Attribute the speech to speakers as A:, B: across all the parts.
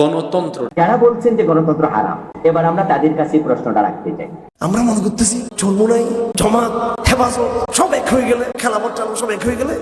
A: গণতন্ত্র।
B: যারা বলছেন যে গণতন্ত্র হারাম এবার আমরা তাদের কাছে প্রশ্নটা রাখতে চাই।
C: আমরা মনে করতেছি চলমুনাই জমাত হেফাজত সব এক হয়ে গেলে চালানো সব এক হয়ে গেলে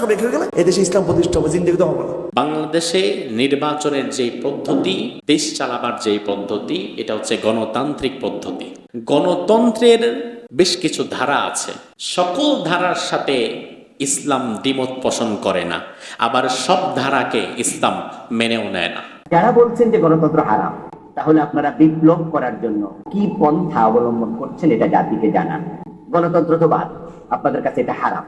C: সব এক হয়ে গেলে এদেশে ইসলাম প্রতিষ্ঠা হবে জিন্দিগি তো হবে না।
A: বাংলাদেশে নির্বাচনের যেই পদ্ধতি দেশ চালাবার যেই পদ্ধতি এটা হচ্ছে গণতান্ত্রিক পদ্ধতি। গণতন্ত্রের বেশ কিছু ধারা আছে। সকল ধারার সাথে ইসলাম দ্বিমত পোষণ করে না। আবার সব ধারাকে ইসলাম মেনেও নেয় না।
B: যারা বলছেন যে গণতন্ত্র হারাম, তাহলে আপনারা বিপ্লব করার জন্য কি পন্থা অবলম্বন করছেন এটা জাতিকে জানান। গণতন্ত্র তো বাদ, আপনাদের কাছে এটা হারাম।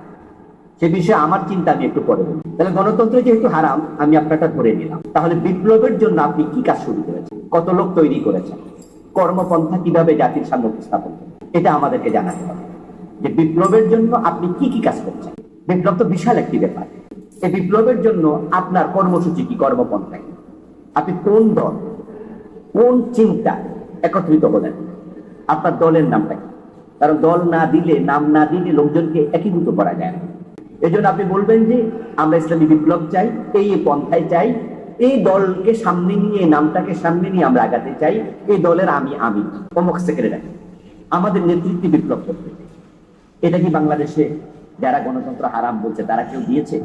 B: সে বিষয়ে আমার চিন্তা আমি একটু পরে বলি। তাহলে গণতন্ত্র যেহেতু হারাম, আমি আপনারটা ধরে নিলাম। তাহলে বিপ্লবের জন্য আপনি কি কাজ শুরু করেছেন? কত লোক তৈরি করেছেন? কর্মপন্থা কীভাবে জাতির সামনে উপস্থাপন এটা আমাদেরকে জানাতে হবে। যে বিপ্লবের জন্য আপনি কি কি কাজ করছেন? বিপ্লব তো বিশাল একটি ব্যাপার। এই বিপ্লবের জন্য আপনার কর্মসূচি কি? কর্মপন্থা কি? আপনি কোন দল? কোন চিন্তা একত্রিত হলেন? আপনার দলের নামটা কি? কারণ দল না দিলে, নাম না দিলে লোকজনকে একীভূত করা যায় না। এই জন্য আপনি বলবেন যে, আমরা ইসলামী বিপ্লব চাই, এই পন্থায় চাই, এই দলকে সামনে নিয়ে, নামটাকে সামনে নিয়ে আমরা আগাতে চাই, এই দলের আমি আমি অমুক সেক্রেটারি। আমাদের নেতৃত্বে বিপ্লব করতে এটা কি বাংলাদেশে যারা গণতন্ত্র হারাম বলছে, তারা কেউ দিয়েছে?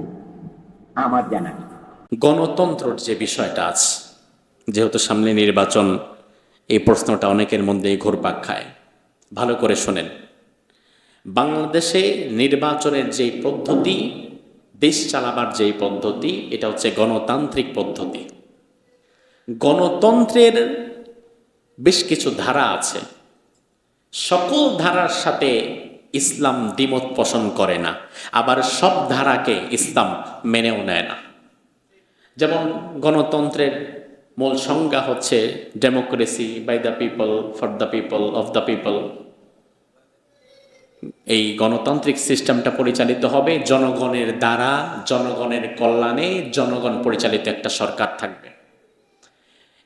B: আমার জানা নেই।
A: গণতন্ত্রর যে বিষয়টা আছে, যেহেতু সামনে নির্বাচন, এই প্রশ্নটা অনেকের মধ্যেই ঘুরপাক খায়। ভালো করে শোনেন। বাংলাদেশে নির্বাচনের যেই পদ্ধতি, দেশ চালাবার যেই পদ্ধতি, এটা হচ্ছে গণতান্ত্রিক পদ্ধতি। গণতন্ত্রের বেশ কিছু ধারা আছে। সকল ধারার সাথে ইসলাম দ্বিমত পোষণ করে না। আবার সব ধারাকে ইসলাম মেনেও নেয় না। যেমন গণতন্ত্রের মূল সংজ্ঞা হচ্ছে democracy by the people for the people of the people এই গণতান্ত্রিক সিস্টেমটা পরিচালিত হবে জনগণের দ্বারা, জনগণের কল্যাণে, জনগণ পরিচালিত একটা সরকার থাকবে।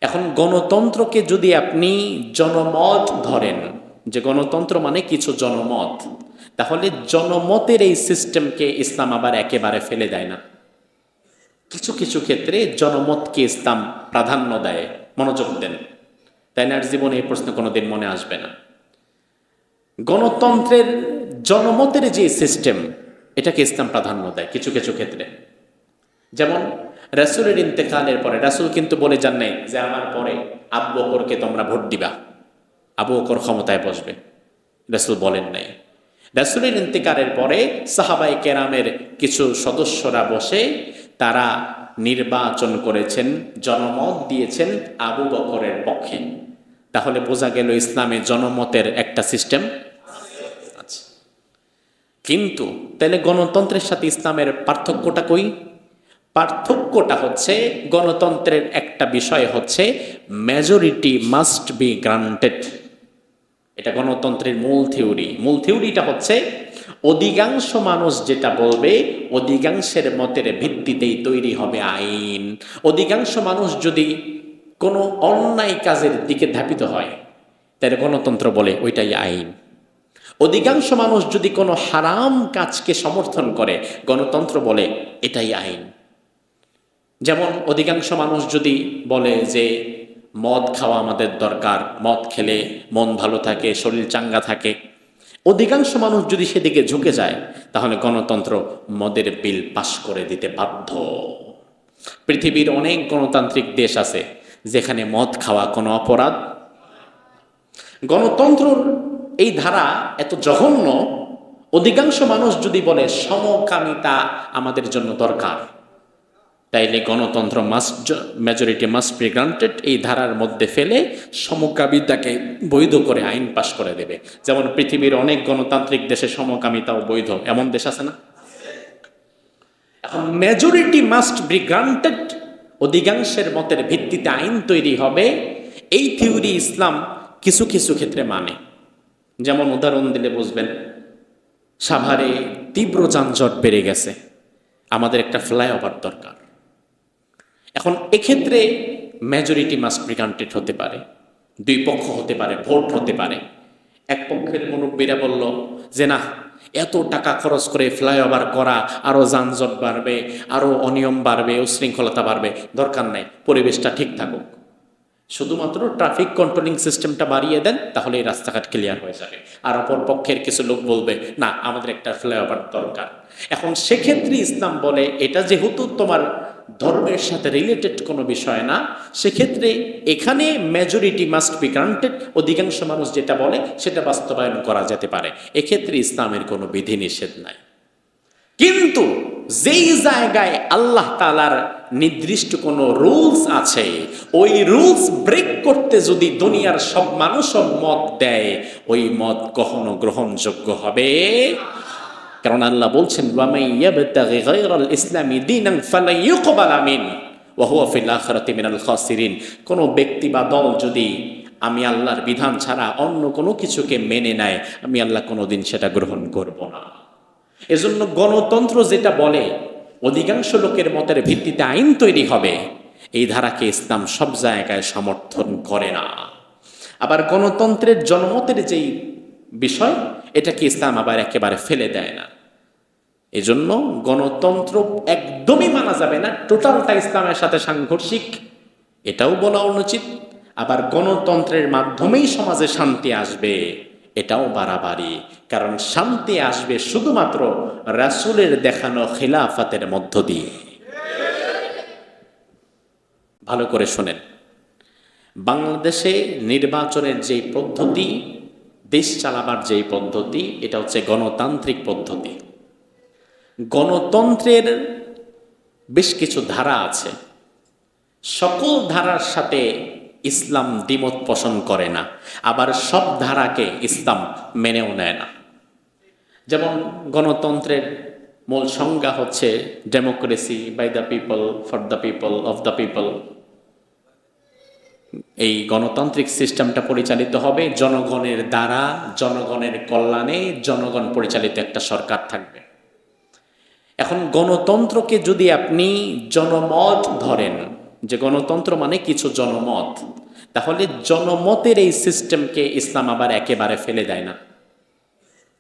A: এখন গণতন্ত্রকে যদি আপনি জনমত ধরেন, যে গণতন্ত্র মানে কিছু জনমত, তাহলে জনমতের এই সিস্টেমকে ইসলাম আবার একেবারে ফেলে দেয় না। কিছু কিছু ক্ষেত্রে জনমতকে ইসলাম প্রাধান্য দেয়? মনোযোগ দেন। তাই না জীবনে এই প্রশ্ন কোনোদিন মনে আসবে না। গণতন্ত্রের জনমতের যে সিস্টেম, এটাকে ইসলাম প্রাধান্য দেয় কিছু কিছু ক্ষেত্রে। যেমন, রাসুলের ইন্তেকালের পরে, রাসুল কিন্তু বলে যান নাই যে, আমার পরে আবু বকরকে তোমরা ভোট দিবা। আবু বকর ক্ষমতায় বসবে। রাসুল বলেন নাই। রাসুলের ইন্তেকালের পরে সাহাবাই কেরামের কিছু সদস্যরা বসে তারা নির্বাচন করেছেন, জনমত দিয়েছেন আবু বকরের পক্ষে। তাহলে বোঝা গেল ইসলামে জনমতের একটা সিস্টেম আছে। কিন্তু তাহলে গণতন্ত্রের সাথে ইসলামের পার্থক্যটা কই? পার্থক্যটা হচ্ছে গণতন্ত্রের একটা বিষয় হচ্ছে মেজরিটি মাস্ট বি গ্রান্টেড এটা গণতন্ত্রের মূল থিওরি মূল থিওরিটা হচ্ছে অধিকাংশ মানুষ যেটা বলবে, অধিকাংশের মতের ভিত্তিতেই তৈরি হবে আইন। অধিকাংশ মানুষ যদি কোনো অন্যায় কাজের দিকে ধাপিত হয়, তাহলে গণতন্ত্র বলে ওইটাই আইন। অধিকাংশ মানুষ যদি কোনো হারাম কাজকে সমর্থন করে, গণতন্ত্র বলে এটাই আইন। যেমন অধিকাংশ মানুষ যদি বলে যে, মদ খাওয়া আমাদের দরকার, মদ খেলে মন ভালো থাকে, শরীর চাঙ্গা থাকে অধিকাংশ মানুষ যদি সেদিকে ঝুঁকে যায়, তাহলে গণতন্ত্র মদের বিল পাশ করে দিতে বাধ্য। পৃথিবীর অনেক গণতান্ত্রিক দেশ আছে, যেখানে মদ খাওয়া কোনো অপরাধ। গণতন্ত্রর এই ধারা এত জঘন্য, অধিকাংশ মানুষ যদি বলে সমকামিতা আমাদের জন্য দরকার। তাইলে গণতন্ত্র must majority must be granted এই ধারার মধ্যে ফেলে সমকামিতাকে বৈধ করে আইন পাশ করে দেবে। যেমন পৃথিবীর অনেক গণতান্ত্রিক দেশে সমকামিতাও বৈধ। এমন দেশ আছে না? এখন মেজরিটি মাস্ট বি গ্রান্টেড অধিকাংশের মতের ভিত্তিতে আইন তৈরি হবে। এই থিওরি ইসলাম কিছু কিছু ক্ষেত্রে মানে। যেমন উদাহরণ দিলে বুঝবেন, সাভারে তীব্র যানজট বেড়ে গেছে। আমাদের একটা ফ্লাইওভার দরকার। এখন এক্ষেত্রে মেজরিটি মাস্ট প্রিকান্টেড হতে পারে, দুই পক্ষ হতে পারে, ভোট হতে পারে। এক পক্ষের মুরব্বীরা বলল যে, না, এত টাকা খরচ করে ফ্লাইওভার করা আরও যানজট বাড়বে আরও অনিয়ম বাড়বে, উশৃঙ্খলতা বাড়বে, দরকার নাই, পরিবেশটা ঠিক থাকুক। শুধুমাত্র ট্রাফিক কন্ট্রোলিং সিস্টেমটা বাড়িয়ে দেন, তাহলে এই রাস্তাঘাট ক্লিয়ার হয়ে যাবে। আর অপর পক্ষের কিছু লোক বলবে, না, আমাদের একটা ফ্লাইওভার দরকার। এখন সেক্ষেত্রে ইসলাম বলে, এটা যেহেতু তোমার ধর্মের সাথে রিলেটেড কোনো বিষয় না, সেক্ষেত্রে এখানে মেজরিটি মাস্ট বি গ্রান্টেড অধিকাংশ মানুষ যেটা বলে, সেটা বাস্তবায়ন করা যেতে পারে। এক্ষেত্রে ইসলামের কোনো বিধিনিষেধ নাই। কিন্তু যেই জায়গায় আল্লাহ তালার নির্দিষ্ট কোনো রুলস আছে, ওই রুলস ব্রেক করতে যদি দুনিয়ার সব মানুষও মত দেয়, ওই মত কখনো গ্রহণযোগ্য হবে? কারণ আল্লাহ বলছেন ইসলামি মিন ওয়া হুয়া মিনাল কোন ব্যক্তি বা দল যদি আমি আল্লাহর বিধান ছাড়া অন্য কোনো কিছুকে মেনে নেয়, আমি আল্লাহ কোনোদিন সেটা গ্রহণ করব না। এজন্য গণতন্ত্র যেটা বলে, অধিকাংশ লোকের মতের ভিত্তিতে আইন তৈরি হবে। এই ধারাকে ইসলাম সব জায়গায় সমর্থন করে না। আবার গণতন্ত্রের জনমতের যেই বিষয় এটাকে ইসলাম আবার একেবারে ফেলে দেয় না। এজন্য গণতন্ত্র একদমই মানা যাবে না। টোটালটা ইসলামের সাথে সাংঘর্ষিক, এটাও বলা অনুচিত। আবার গণতন্ত্রের মাধ্যমেই সমাজে শান্তি আসবে, এটাও বাড়াবাড়ি। কারণ শান্তি আসবে শুধুমাত্র রাসুলের দেখানো খিলাফাতের মধ্য দিয়ে। ভালো করে শোনেন। বাংলাদেশে নির্বাচনের যে পদ্ধতি দেশ চালাবার যেই পদ্ধতি, এটা হচ্ছে গণতান্ত্রিক পদ্ধতি। গণতন্ত্রের বেশ কিছু ধারা আছে। সকল ধারার সাথে ইসলাম দ্বিমত পোষণ করে না, আবার সব ধারাকে ইসলাম মেনেও নেয় না। যেমন গণতন্ত্রের মূল সংজ্ঞা হচ্ছে democracy by the people for the people of the people এই গণতান্ত্রিক সিস্টেমটা পরিচালিত হবে। জনগণের দ্বারা, জনগণের কল্যাণে জনগণ পরিচালিত একটা সরকার থাকবে। এখন গণতন্ত্রকে যদি আপনি জনমত ধরেন, যে গণতন্ত্র মানে কিছু জনমত, তাহলে জনমতের এই সিস্টেমকে ইসলাম আবার একেবারে ফেলে দেয় না।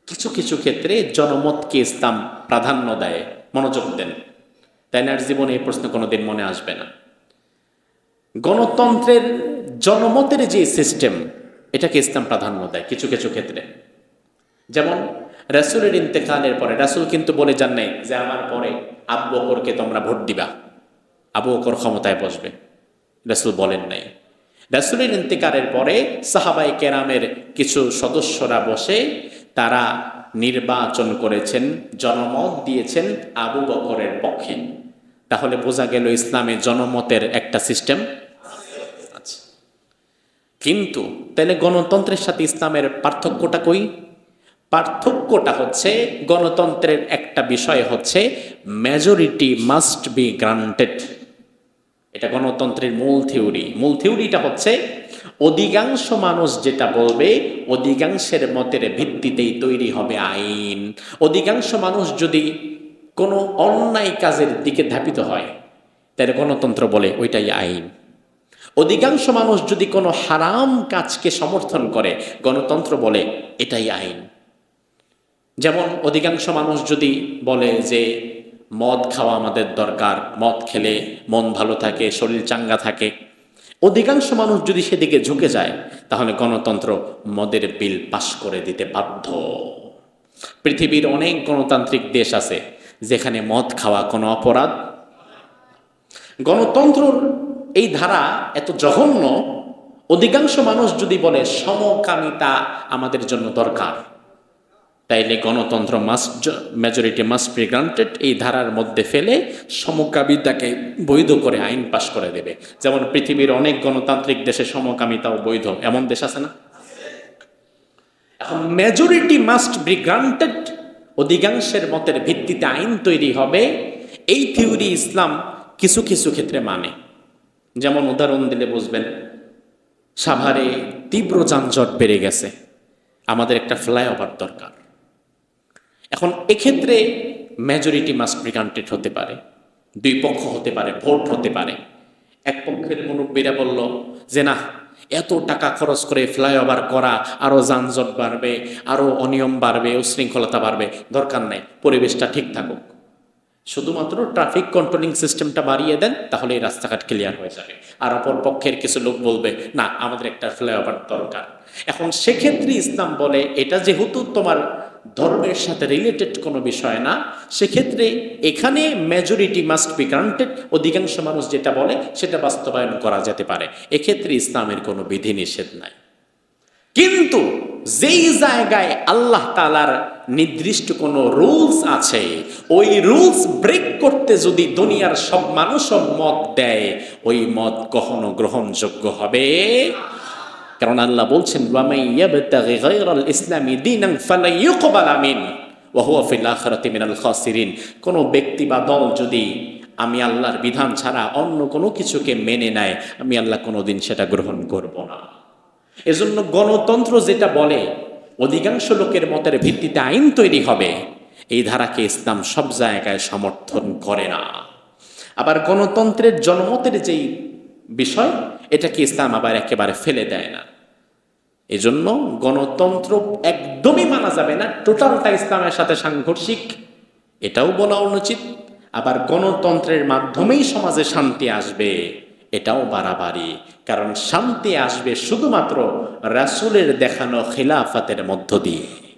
A: কিছু কিছু ক্ষেত্রে জনমতকে ইসলাম প্রাধান্য দেয়। মনোযোগ দেন। তাই না জীবনে এই প্রশ্ন কোনোদিন মনে আসবে না। গণতন্ত্রের জনমতের যে সিস্টেম, এটাকে ইসলাম প্রাধান্য দেয় কিছু কিছু ক্ষেত্রে। যেমন, রাসুলের ইন্তেকালের পরে, রাসুল কিন্তু বলে যান নাই যে, আমার পরে আবু বকরকে তোমরা ভোট দিবা। আবু বকর ক্ষমতায় বসবে। রাসুল বলেন নাই। রাসুলের ইন্তেকালের পরে সাহাবাই কেরামের কিছু সদস্যরা বসে তারা নির্বাচন করেছেন, জনমত দিয়েছেন আবু বকরের পক্ষে। তাহলে বোঝা গেল ইসলামে জনমতের একটা সিস্টেম। আছে কিন্তু তাহলে গণতন্ত্রের সাথে ইসলামের পার্থক্যটা কই? পার্থক্যটা হচ্ছে গণতন্ত্রের একটা বিষয় হচ্ছে মেজরিটি মাস্ট বি গ্রান্টেড এটা গণতন্ত্রের মূল থিওরি মূল থিওরিটা হচ্ছে অধিকাংশ মানুষ যেটা বলবে, অধিকাংশের মতের ভিত্তিতেই তৈরি হবে আইন। অধিকাংশ মানুষ যদি কোনো অন্যায় কাজের দিকে ধাপিত হয়, তাহলে গণতন্ত্র বলে ওইটাই আইন। অধিকাংশ মানুষ যদি কোনো হারাম কাজকে সমর্থন করে, গণতন্ত্র বলে এটাই আইন। যেমন অধিকাংশ মানুষ যদি বলে যে মদ খাওয়া আমাদের দরকার, মদ খেলে মন ভালো থাকে, শরীর চাঙ্গা থাকে, অধিকাংশ মানুষ যদি সেদিকে ঝুঁকে যায়, তাহলে গণতন্ত্র মদের বিল পাশ করে দিতে বাধ্য। পৃথিবীর অনেক গণতান্ত্রিক দেশ আছে যেখানে মদ খাওয়া কোনো অপরাধ? গণতন্ত্রর এই ধারা এত জঘন্য, অধিকাংশ মানুষ যদি বলে সমকামিতা আমাদের জন্য দরকার, তাইলে গণতন্ত্র must majority must be granted এই ধারার মধ্যে ফেলে সমকামিতাকে বৈধ করে আইন পাশ করে দেবে। যেমন পৃথিবীর অনেক গণতান্ত্রিক দেশে সমকামিতাও বৈধ, এমন দেশ আছে না? এখন মেজরিটি মাস্ট বি গ্রান্টেড অধিকাংশের মতের ভিত্তিতে আইন তৈরি হবে, এই থিওরি ইসলাম কিছু কিছু ক্ষেত্রে মানে। যেমন উদাহরণ দিলে বুঝবেন, সাভারে তীব্র যানজট বেড়ে গেছে, আমাদের একটা ফ্লাইওভার দরকার। এখন এক্ষেত্রে মেজরিটি মাস্ট বি হতে পারে, দুই পক্ষ হতে পারে, ভোট হতে পারে। এক পক্ষের মুরব্বীরা বলল যে, না এত টাকা খরচ করে ফ্লাইওভার করা আরও যানজট বাড়বে আরও অনিয়ম বাড়বে, উশৃঙ্খলতা বাড়বে, দরকার নেই, পরিবেশটা ঠিক থাকুক। শুধুমাত্র ট্রাফিক কন্ট্রোলিং সিস্টেমটা বাড়িয়ে দেন, তাহলে এই রাস্তাঘাট ক্লিয়ার হয়ে যাবে। আর অপর পক্ষের কিছু লোক বলবে, না, আমাদের একটা ফ্লাইওভার দরকার। এখন সেক্ষেত্রে ইসলাম বলে, এটা যেহেতু তোমার ধর্মের সাথে রিলেটেড কোনো বিষয় না, সেক্ষেত্রে এখানে মেজরিটি মাস্ট বি গ্রান্টেড অধিকাংশ মানুষ যেটা বলে সেটা বাস্তবায়ন করা যেতে পারে। এক্ষেত্রে ইসলামের কোনো বিধি নিষেধ নাই। কিন্তু যেই জায়গায় আল্লাহ তালার নির্দিষ্ট কোনো রুলস আছে, ওই রুলস ব্রেক করতে যদি দুনিয়ার সব মানুষও মত দেয়, ওই মত কখনো গ্রহণযোগ্য হবে? কারণ আল্লাহ বলছেন ইসলামি মিন হুয়া মিনাল খাসিরিন। কোন ব্যক্তি বা দল যদি আমি আল্লাহর বিধান ছাড়া অন্য কোনো কিছুকে মেনে নেয়, আমি আল্লাহ কোনোদিন সেটা গ্রহণ করব না। এজন্য গণতন্ত্র যেটা বলে, অধিকাংশ লোকের মতের ভিত্তিতে আইন তৈরি হবে। এই ধারাকে ইসলাম সব জায়গায় সমর্থন করে না। আবার গণতন্ত্রের জনমতের যেই বিষয় এটাকে ইসলাম আবার একেবারে ফেলে দেয় না। এজন্য গণতন্ত্র একদমই মানা যাবে না, টোটালটা ইসলামের সাথে সাংঘর্ষিক, এটাও বলা অনুচিত। আবার গণতন্ত্রের মাধ্যমেই সমাজে শান্তি আসবে, এটাও বাড়াবাড়ি। কারণ শান্তি আসবে শুধুমাত্র রাসুলের দেখানো খিলাফাতের মধ্য দিয়ে।